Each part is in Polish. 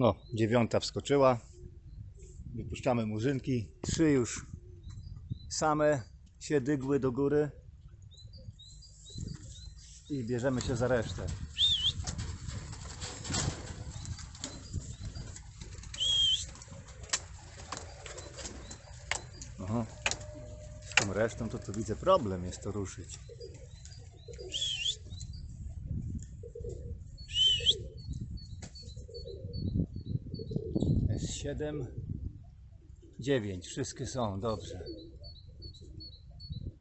No, dziewiąta wskoczyła. Wypuszczamy murzynki. Trzy już same się dygły do góry. I bierzemy się za resztę. Aha. Z tą resztą to tu widzę problem jest to ruszyć. 7, 9, wszystkie są, dobrze.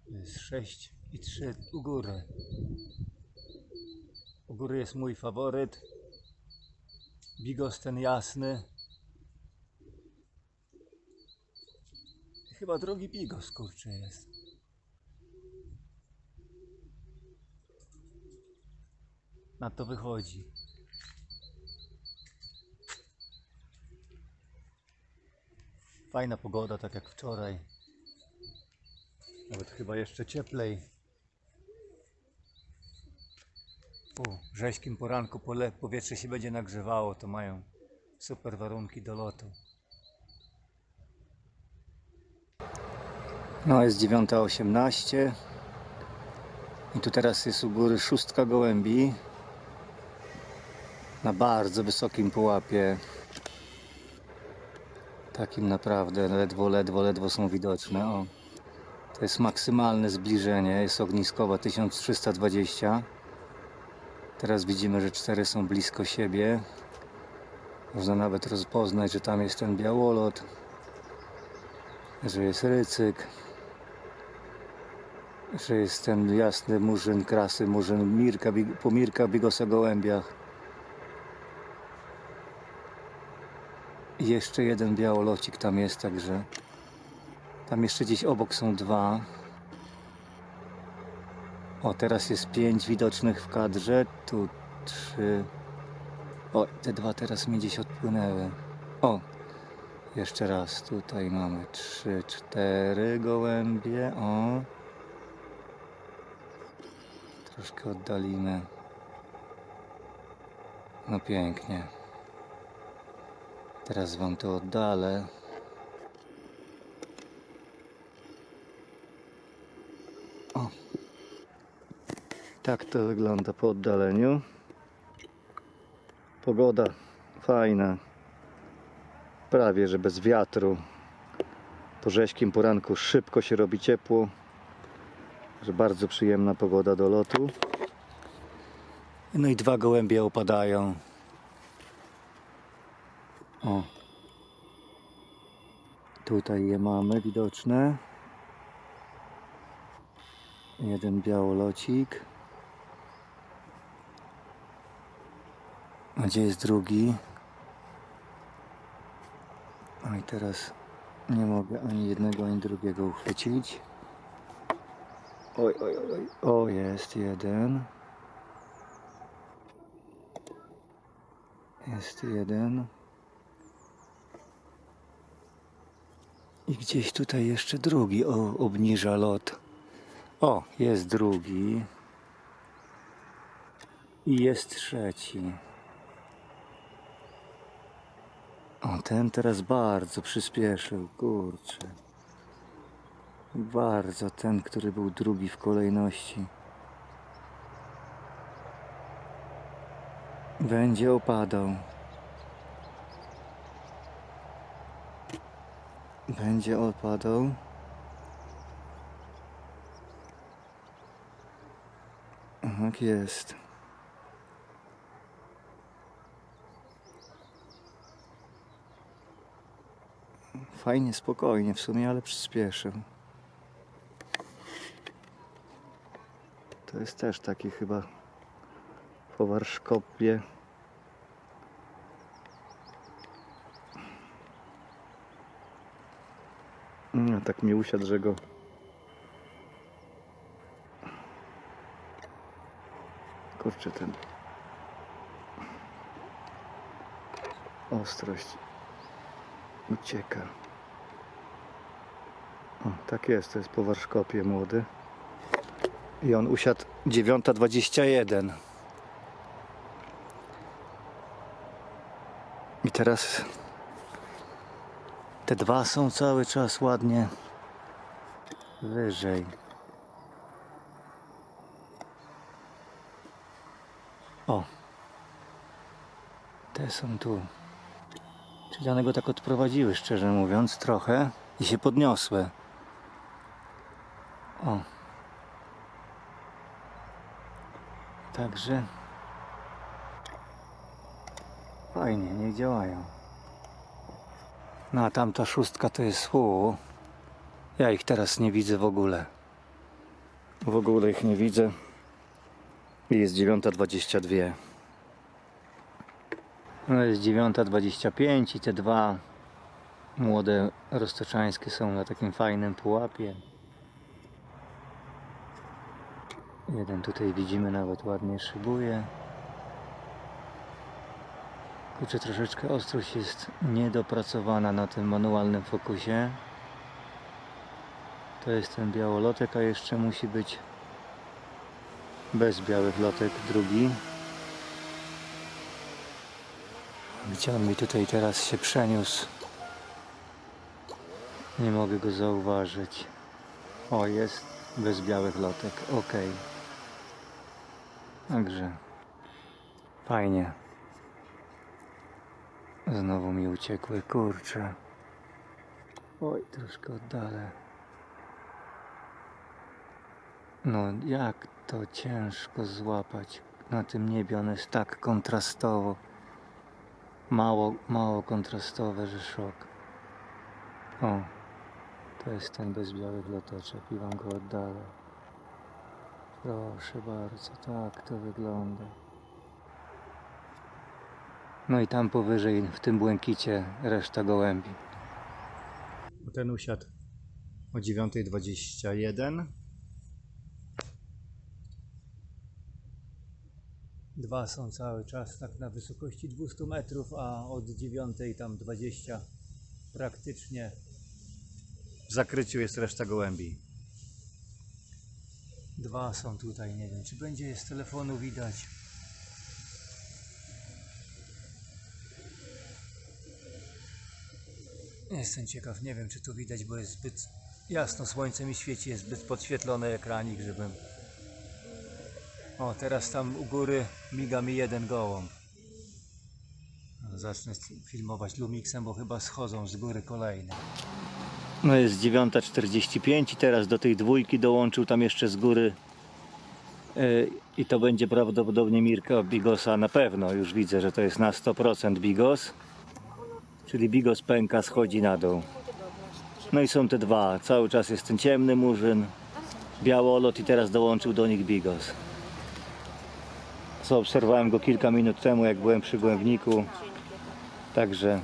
Jest 6 i 3 u góry. U góry jest mój faworyt. Bigos ten jasny. Chyba drugi bigos, kurczę, jest. Na to wychodzi. Fajna pogoda, tak jak wczoraj. Nawet chyba jeszcze cieplej. Po rzeźkim poranku pole, powietrze się będzie nagrzewało, to mają super warunki do lotu. No jest 9.18 i tu teraz jest u góry szóstka gołębi na bardzo wysokim pułapie takim naprawdę ledwo, ledwo, ledwo są widoczne o, to jest maksymalne zbliżenie jest ogniskowa 1320 teraz widzimy, że cztery są blisko siebie. Można nawet rozpoznać, że tam jest ten białolot że jest rycyk że jest ten jasny murzyn krasy, murzyn Mirka, Big- po Mirka Bigosa Gołębiach. Jeszcze jeden białolocik tam jest, także tam jeszcze gdzieś obok są dwa. O, teraz jest pięć widocznych w kadrze, tu trzy. O, te dwa teraz mi gdzieś odpłynęły. O, jeszcze raz, tutaj mamy trzy, cztery gołębie, o. Troszkę oddalimy. No pięknie. Teraz wam to oddalę. O. Tak to wygląda po oddaleniu. Pogoda fajna. Prawie, że bez wiatru. Po rześkim poranku szybko się robi ciepło że bardzo przyjemna pogoda do lotu. No i dwa gołębie opadają. O. Tutaj je mamy widoczne. Jeden białolocik. A gdzie jest drugi? No i teraz nie mogę ani jednego, ani drugiego uchwycić. Oj, oj, oj, oj. O, jest jeden. Jest jeden. I gdzieś tutaj jeszcze drugi o, obniża lot. O, jest drugi. I jest trzeci. O, ten teraz bardzo przyspieszył, kurczę. Bardzo ten, który był drugi w kolejności. Będzie opadał. Będzie opadał. Tak jest. Fajnie, spokojnie w sumie, ale przyspieszył. To jest też taki chyba po warszkopie. No, tak mi usiadł, że go kurczę ten ostrość ucieka. O, tak jest, to jest po warszkopie młody. I on usiadł 9.21. I teraz te dwa są cały czas ładnie wyżej. O, te są tu. Czyli one go tak odprowadziły, szczerze mówiąc, trochę i się podniosły. O. Także fajnie, nie działają. No a tamta szóstka to jest u. Ja ich teraz nie widzę w ogóle. W ogóle ich nie widzę. I Jest 9.22. No jest 9.25 i te dwa młode roztoczańskie są na takim fajnym pułapie. Jeden tutaj widzimy nawet ładnie szybuje. Kurczę, troszeczkę ostrość jest niedopracowana na tym manualnym fokusie. To jest ten białolotek, a jeszcze musi być bez białych lotek drugi. Gdzie on mi tutaj teraz się przeniósł? Nie mogę go zauważyć. O, jest bez białych lotek. Ok. Także fajnie. Znowu mi uciekły, kurczę. Oj, troszkę oddalę. No, jak to ciężko złapać na tym niebie. Ono jest tak kontrastowo. Mało, mało kontrastowe, że szok. O, to jest ten bez białych lotoczek i wam go oddalę. Proszę bardzo, tak to wygląda. No i tam powyżej, w tym błękicie, reszta gołębi. Ten usiadł o 9.21. Dwa są cały czas tak na wysokości 200 metrów, a od 9 tam 20 praktycznie w zakryciu jest reszta gołębi. Dwa są tutaj, nie wiem czy będzie z telefonu widać. Jestem ciekaw, nie wiem czy tu widać, bo jest zbyt jasno, słońce mi świeci, jest zbyt podświetlony ekranik, żebym... O, teraz tam u góry miga mi jeden gołąb. Zacznę filmować Lumixem, bo chyba schodzą z góry kolejne. No jest 9.45 i teraz do tej dwójki dołączył tam jeszcze z góry yy, i to będzie prawdopodobnie Mirka Bigosa na pewno. Już widzę, że to jest na 100% Bigos. Czyli Bigos pęka, schodzi na dół. No i są te dwa. Cały czas jest ten ciemny murzyn, białolot i teraz dołączył do nich Bigos. Zaobserwowałem go kilka minut temu, jak byłem przy głębniku. Także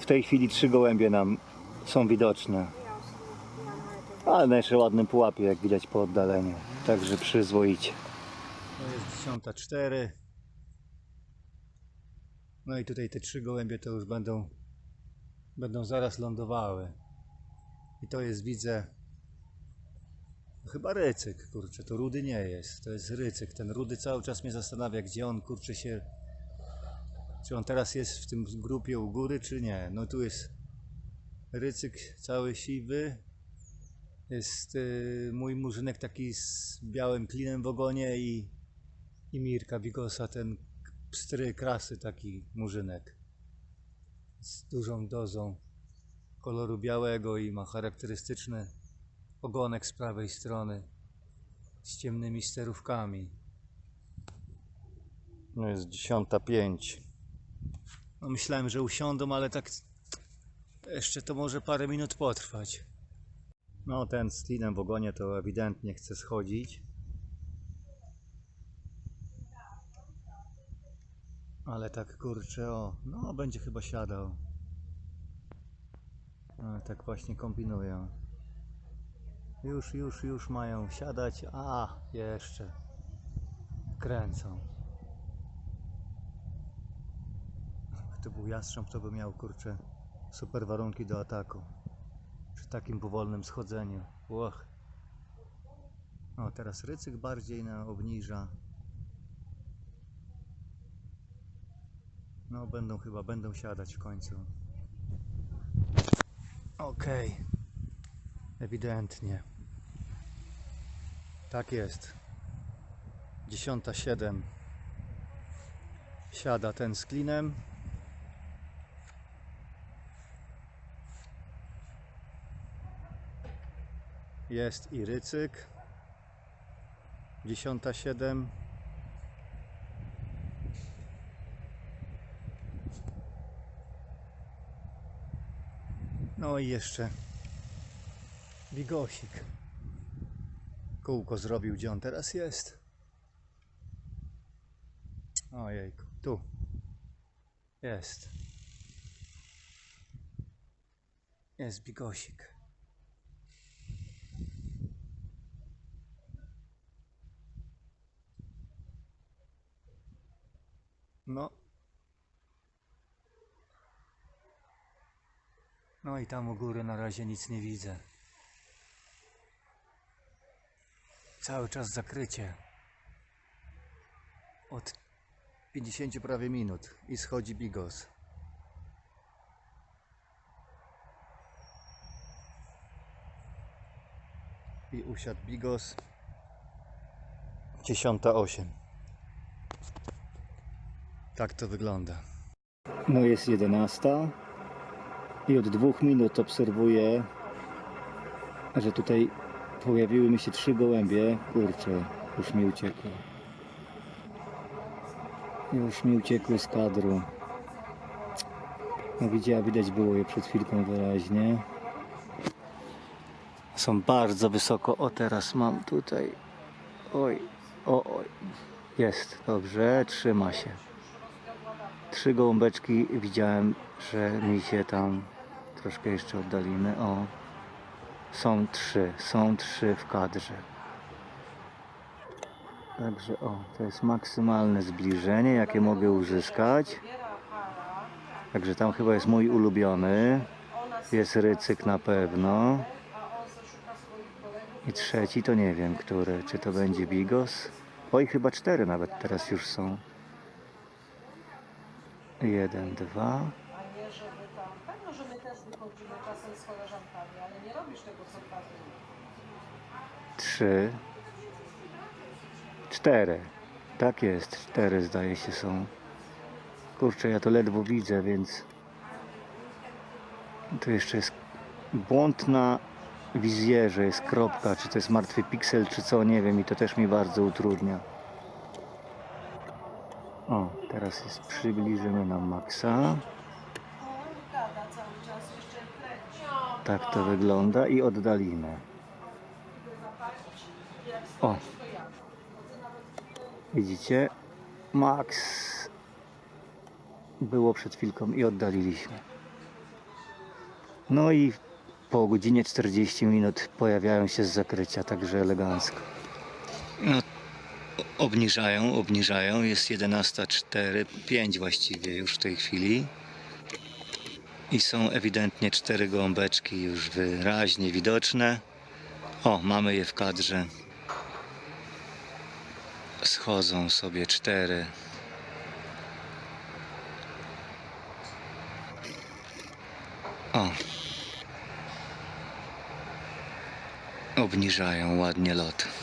w tej chwili trzy gołębie nam są widoczne. Ale na jeszcze ładnym pułapie, jak widać po oddaleniu. Także przyzwoicie. To jest dziesiąta cztery. No i tutaj te trzy gołębie to już będą będą zaraz lądowały. I to jest widzę chyba rycyk, kurczę, to rudy nie jest, to jest rycyk. Ten rudy cały czas mnie zastanawia, gdzie on kurczę się czy on teraz jest w tym grupie u góry, czy nie? No tu jest rycyk cały siwy. Jest y, mój murzynek taki z białym klinem w ogonie i, i Mirka Bigosa, ten pstry krasy taki murzynek. Z dużą dozą koloru białego i ma charakterystyczny ogonek z prawej strony z ciemnymi sterówkami. No jest dziesiąta pięć. No myślałem, że usiądą, ale tak jeszcze to może parę minut potrwać. No ten z klinem w ogonie to ewidentnie chce schodzić. Ale tak kurczę, o, no będzie chyba siadał. Tak właśnie kombinują. Już, już, już mają siadać. A, jeszcze. Kręcą. to był jastrząb, to by miał kurczę super warunki do ataku. Przy takim powolnym schodzeniu. Łoch. O, teraz rycyk bardziej na obniża. No będą chyba, będą siadać w końcu. Okej. Ewidentnie. Tak jest. Dziesiąta siedem. Siada ten z klinem. Jest i rycyk. Dziesiąta siedem. No i jeszcze Bigosik. Kółko zrobił, gdzie on teraz jest. Ojejku, tu. Jest. Jest Bigosik. No. No i tam u góry na razie nic nie widzę. Cały czas zakrycie. Od 50 prawie minut i schodzi bigos. I usiadł bigos. 10.08. Tak to wygląda. No jest 11 i od dwóch minut obserwuję, że tutaj pojawiły mi się trzy gołębie. Kurczę, już mi uciekły. Już mi uciekły z kadru. No widziała, widać było je przed chwilką wyraźnie. Są bardzo wysoko. O, teraz mam tutaj. Oj, o, oj. Jest, dobrze, trzyma się. Trzy gołąbeczki widziałem, że mi się tam troszkę jeszcze oddalimy. O, są trzy, są trzy w kadrze. Także o, to jest maksymalne zbliżenie, jakie mogę uzyskać. Także tam chyba jest mój ulubiony. Jest rycyk na pewno. I trzeci to nie wiem, który. Czy to będzie Bigos? Oj, chyba cztery nawet teraz już są. Jeden, dwa. a nie żeby tam. Pewno, że my też wychodzimy czasem z koleżankami, ale nie robisz tego co każdy. trzy, cztery. Tak jest, cztery zdaje się są. Kurczę, ja to ledwo widzę, więc tu jeszcze jest błąd na wizjerze, jest kropka, czy to jest martwy piksel, czy co, nie wiem i to też mi bardzo utrudnia. O, teraz jest, przybliżymy na maksa. Tak to wygląda i oddalimy. O, widzicie? Max było przed chwilką i oddaliliśmy. No i po godzinie 40 minut pojawiają się z zakrycia, także elegancko. No, obniżają, obniżają. Jest 11.04, 5 właściwie już w tej chwili. I są ewidentnie cztery gąbeczki już wyraźnie widoczne. O, mamy je w kadrze. Schodzą sobie cztery. O. Obniżają ładnie lot.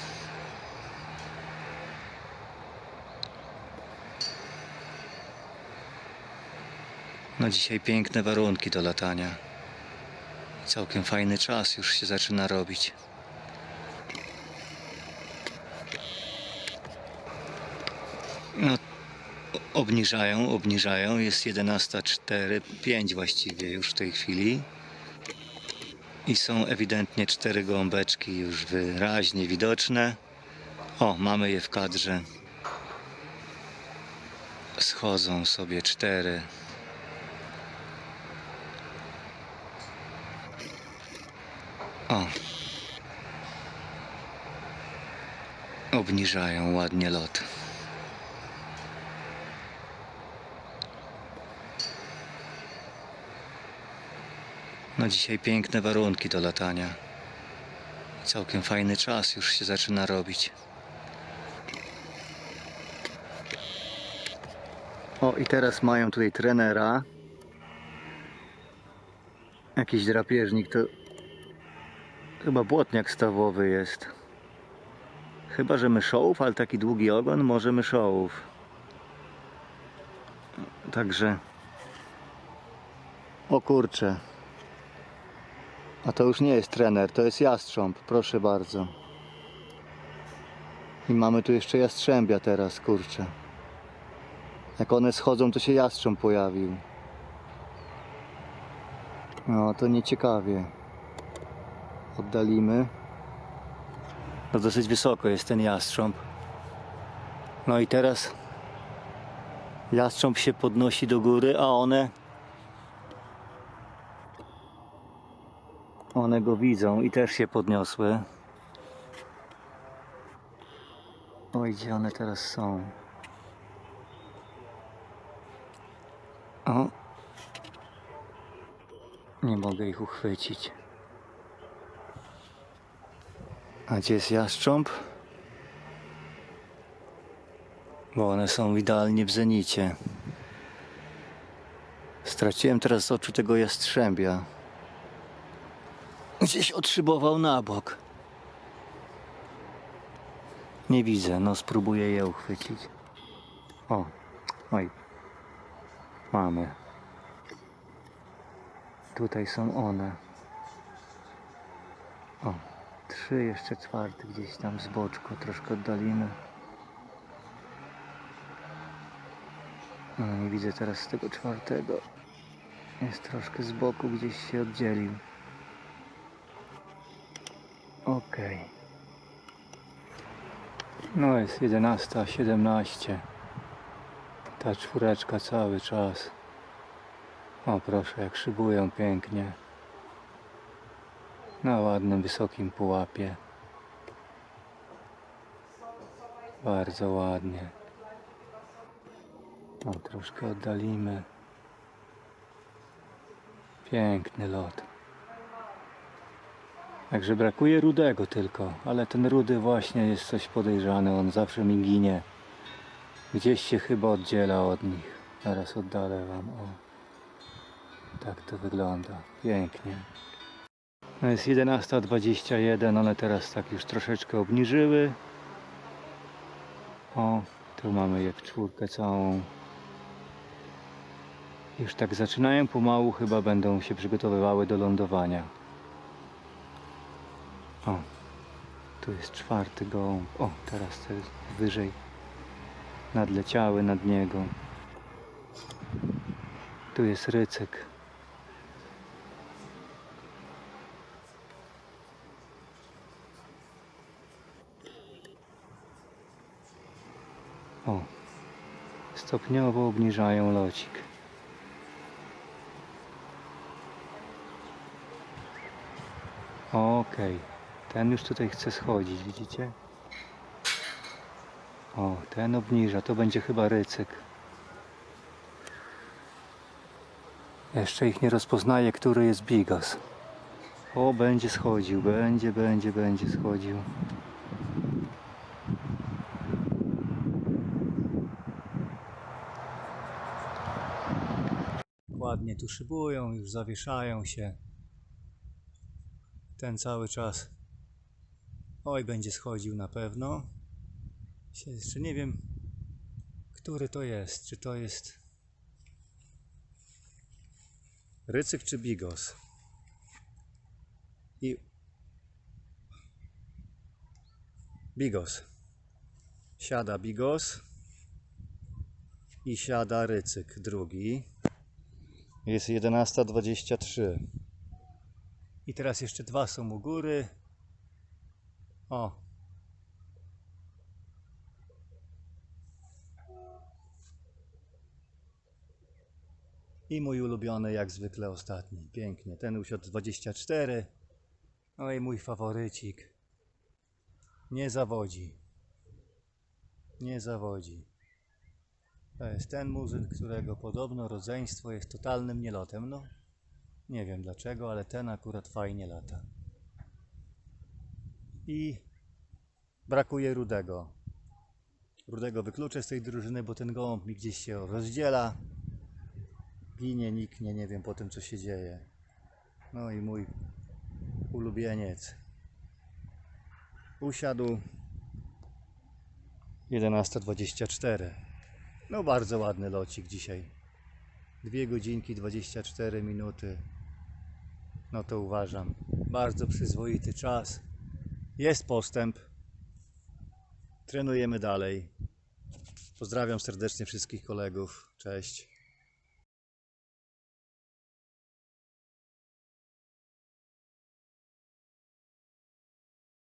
No dzisiaj piękne warunki do latania. Całkiem fajny czas już się zaczyna robić. No, obniżają, obniżają. Jest 11.04, 5 właściwie już w tej chwili. I są ewidentnie cztery gąbeczki już wyraźnie widoczne. O, mamy je w kadrze. Schodzą sobie cztery. Obniżają ładnie lot. No dzisiaj piękne warunki do latania. Całkiem fajny czas już się zaczyna robić. O, i teraz mają tutaj trenera. Jakiś drapieżnik, to chyba błotniak stawowy jest. Chyba, że myszołów, ale taki długi ogon, może myszołów. Także... O kurcze. A to już nie jest trener, to jest jastrząb, proszę bardzo. I mamy tu jeszcze jastrzębia teraz, kurczę. Jak one schodzą, to się jastrząb pojawił. No, to nieciekawie. Oddalimy. No dosyć wysoko jest ten jastrząb. No i teraz jastrząb się podnosi do góry, a one one go widzą i też się podniosły. Oj, gdzie one teraz są? O. Nie mogę ich uchwycić. A gdzie jest jastrząb? Bo one są idealnie w zenicie. Straciłem teraz z oczu tego jastrzębia. Gdzieś odszybował na bok. Nie widzę, no spróbuję je uchwycić. O, oj. Mamy. Tutaj są one. O, trzy, jeszcze czwarty gdzieś tam z boczku, troszkę oddalimy. No, nie widzę teraz tego czwartego. Jest troszkę z boku, gdzieś się oddzielił. Okej. No jest 11.17. Ta czwóreczka cały czas. O proszę, jak szybują pięknie. Na ładnym, wysokim pułapie. Bardzo ładnie. O, troszkę oddalimy. Piękny lot. Także brakuje rudego tylko, ale ten rudy właśnie jest coś podejrzany, on zawsze mi ginie. Gdzieś się chyba oddziela od nich. Zaraz oddalę wam. O. Tak to wygląda. Pięknie. Jest 11.21, one teraz tak już troszeczkę obniżyły. O, tu mamy je w czwórkę całą. Już tak zaczynają pomału, chyba będą się przygotowywały do lądowania. O, tu jest czwarty gołąb. O, teraz to jest wyżej. Nadleciały nad niego. Tu jest rycyk. O, stopniowo obniżają locik. Okej, ten już tutaj chce schodzić, widzicie? O, ten obniża, to będzie chyba rycyk. Jeszcze ich nie rozpoznaję, który jest bigos. O, będzie schodził, będzie, będzie, będzie schodził. Ładnie tu szybują, już zawieszają się. Ten cały czas. Oj, będzie schodził na pewno. Jeszcze nie wiem, który to jest. Czy to jest rycyk czy bigos? I bigos. Siada bigos i siada rycyk drugi. Jest 11.23. I teraz jeszcze dwa są u góry. O. I mój ulubiony jak zwykle ostatni. Pięknie. Ten usiadł 24. No i mój faworycik. Nie zawodzi. Nie zawodzi. To jest ten muzyn, którego podobno rodzeństwo jest totalnym nielotem. No, nie wiem dlaczego, ale ten akurat fajnie lata. I brakuje rudego. Rudego wykluczę z tej drużyny, bo ten gołąb mi gdzieś się rozdziela. Ginie, niknie, nie wiem po tym co się dzieje. No i mój ulubieniec usiadł 11.24 no bardzo ładny locik dzisiaj. 2 godzinki 24 minuty. No to uważam. Bardzo przyzwoity czas. Jest postęp. Trenujemy dalej. Pozdrawiam serdecznie wszystkich kolegów. Cześć